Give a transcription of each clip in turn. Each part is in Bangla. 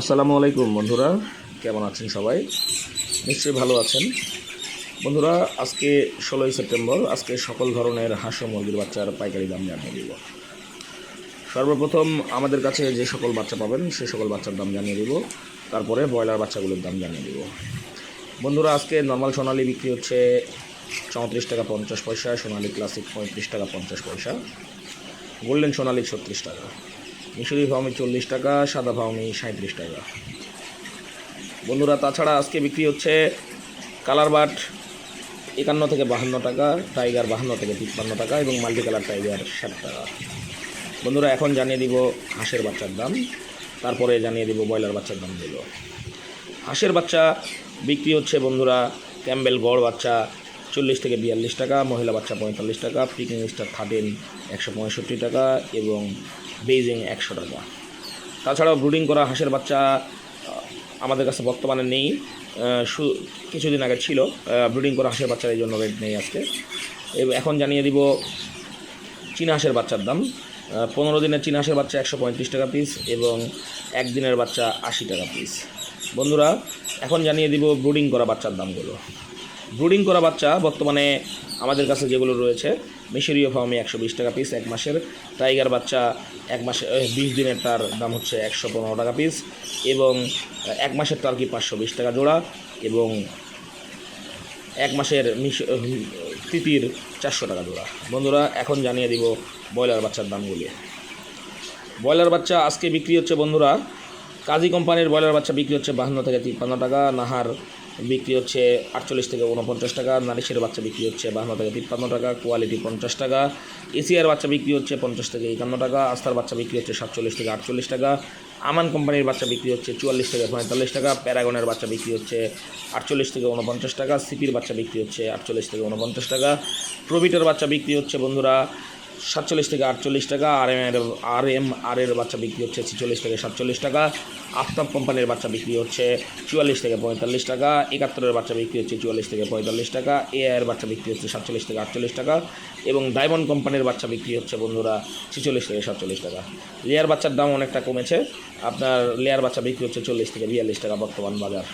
আসসালামু আলাইকুম, বন্ধুরা। কেমন আছেন সবাই? নিশ্চয়ই ভালো আছেন। বন্ধুরা, আজকে ষোলোই সেপ্টেম্বর, আজকে সকল ধরনের হাঁস ও মুরগির বাচ্চার পাইকারি দাম জানিয়ে দিব। সর্বপ্রথম আমাদের কাছে যে সকল বাচ্চা পাবেন, সে সকল বাচ্চার দাম জানিয়ে দিব। তারপরে ব্রয়লার বাচ্চাগুলোর দাম জানিয়ে দিব। বন্ধুরা, আজকে নর্মাল সোনালি বিক্রি হচ্ছে চৌত্রিশ টাকা পঞ্চাশ পয়সা, সোনালি ক্লাসিক পঁয়ত্রিশ টাকা পঞ্চাশ পয়সা, গোল্ডেন সোনালি ছত্রিশ টাকা। মিশরি ফাউমি চল্লিশ টাকা, সাদা ফাউমি সাঁত্রিশ টাকা। বন্ধুরা, তাছাড়া আজকে বিক্রি হচ্ছে কালার বাট একান্ন থেকে বাহান্ন টাকা, টাইগার বাহান্ন থেকে তিপ্পান্ন টাকা এবং মাল্টি কালার টাইগার ষাট টাকা। বন্ধুরা, এখন জানিয়ে দিব হাঁসের বাচ্চার দাম। তারপরে জানিয়ে দিব ব্রয়লার বাচ্চার দাম দেব হাঁসের বাচ্চা বিক্রি হচ্ছে বন্ধুরা ক্যাম্বেল গড় বাচ্চা চল্লিশ থেকে বিয়াল্লিশ টাকা, মহিলা বাচ্চা পঁয়তাল্লিশ টাকা পিকিং স্টার থার্টিন একশো পঁয়ষট্টি টাকা এবং বেইজিং একশো টাকা। তাছাড়াও ব্রুডিং করা হাঁসের বাচ্চা আমাদের কাছে বর্তমানে নেই। কিছুদিন আগে ছিল। ব্রুডিং করা হাঁসের বাচ্চার এই জন্য রেট নেই আজকে। এখন জানিয়ে দিব চীনা হাঁসের বাচ্চার দাম। পনেরো দিনের চীনা হাঁসের বাচ্চা একশো পঁয়ত্রিশ টাকা পিস এবং একদিনের বাচ্চা আশি টাকা পিস বন্ধুরা, এখন জানিয়ে দিব ব্রুডিং করা বাচ্চার দামগুলো। ব্রুডিং করা বাচ্চা বর্তমানে আমাদের কাছে যেগুলো রয়েছে, মিশরীয় ফার্মে একশো বিশ টাকা পিস এক মাসের, টাইগার বাচ্চা এক মাসে বিশ দিনের তার দাম হচ্ছে একশো পনেরো টাকা পিস এবং, এক মাসের টার্কি পাঁচশো বিশ টাকা জোড়া এবং এক মাসের মিশ তিতির চারশো টাকা জোড়া। বন্ধুরা, এখন জানিয়ে দিব ব্রয়লার বাচ্চার দামগুলি। ব্রয়লার বাচ্চা আজকে বিক্রি হচ্ছে, বন্ধুরা, কাজী কোম্পানির ব্রয়লার বাচ্চা বিক্রি হচ্ছে বাহান্ন থেকে তিপ্পান্ন টাকা, নাহার বিক্রি হচ্ছে আটচল্লিশ থেকে উনপঞ্চাশ টাকা নারিশের বাচ্চা বিক্রি হচ্ছে বাহান্ন থেকে তিপ্পান্ন টাকা, কোয়ালিটি পঞ্চাশ টাকা এসিআর বাচ্চা বিক্রি হচ্ছে পঞ্চাশ থেকে একান্ন টাকা, আস্থার বাচ্চা বিক্রি হচ্ছে সাতচল্লিশ থেকে আটচল্লিশ টাকা, আমান কোম্পানির বাচ্চা বিক্রি হচ্ছে চুয়াল্লিশ থেকে পঁয়তাল্লিশ টাকা, প্যারাগনের বাচ্চা বিক্রি হচ্ছে আটচল্লিশ থেকে উনপঞ্চাশ টাকা, সিপির বাচ্চা বিক্রি হচ্ছে আটচল্লিশ থেকে উনপঞ্চাশ টাকা, প্রবিটার বাচ্চা বিক্রি হচ্ছে বন্ধুরা সাতচল্লিশ থেকে আটচল্লিশ টাকা আর এম এর আর এম আর এর বাচ্চা বিক্রি হচ্ছে ছেচল্লিশ থেকে সাতচল্লিশ টাকা, আফতাব কোম্পানির বাচ্চা বিক্রি হচ্ছে চুয়াল্লিশ থেকে পঁয়তাল্লিশ টাকা, একাত্তরের বাচ্চা বিক্রি হচ্ছে চুয়াল্লিশ থেকে পঁয়তাল্লিশ টাকা এ এর বাচ্চা বিক্রি হচ্ছে সাতচল্লিশ থেকে আটচল্লিশ টাকা এবং ডায়মন্ড কোম্পানির বাচ্চা বিক্রি হচ্ছে বন্ধুরা ছেচল্লিশ থেকে সাতচল্লিশ টাকা। লেয়ার বাচ্চার দাম অনেকটা কমেছে, আপনার লেয়ার বাচ্চা বিক্রি হচ্ছে চল্লিশ থেকে বিয়াল্লিশ টাকা বর্তমান বাজার।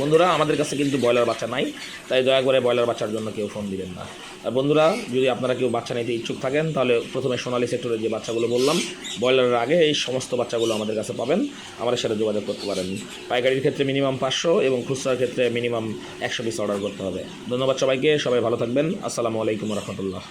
বন্ধুরা, আমাদের কাছে কিন্তু ব্রয়লার বাচ্চা নাই, তাই দয়া করে ব্রয়লার বাচ্চার জন্য কেউ ফোন দিবেন না। আর বন্ধুরা, যদি আপনারা কেউ বাচ্চা নিতে ইচ্ছুক থাকেন, তাহলে প্রথমে সোনালী সেক্টরের যে বাচ্চাগুলো বললাম, ব্রয়লারের আগে এই সমস্ত বাচ্চাগুলো আমাদের কাছে পাবেন। আমাদের সাথে যোগাযোগ করতে পারেন। পাইকারির ক্ষেত্রে মিনিমাম পাঁচশো এবং খুচরার ক্ষেত্রে মিনিমাম একশো পিস অর্ডার করতে হবে। ধন্যবাদ সবাইকে, সবাই ভালো থাকবেন। আসসালামু আলাইকুম রহমতুল্লাহ।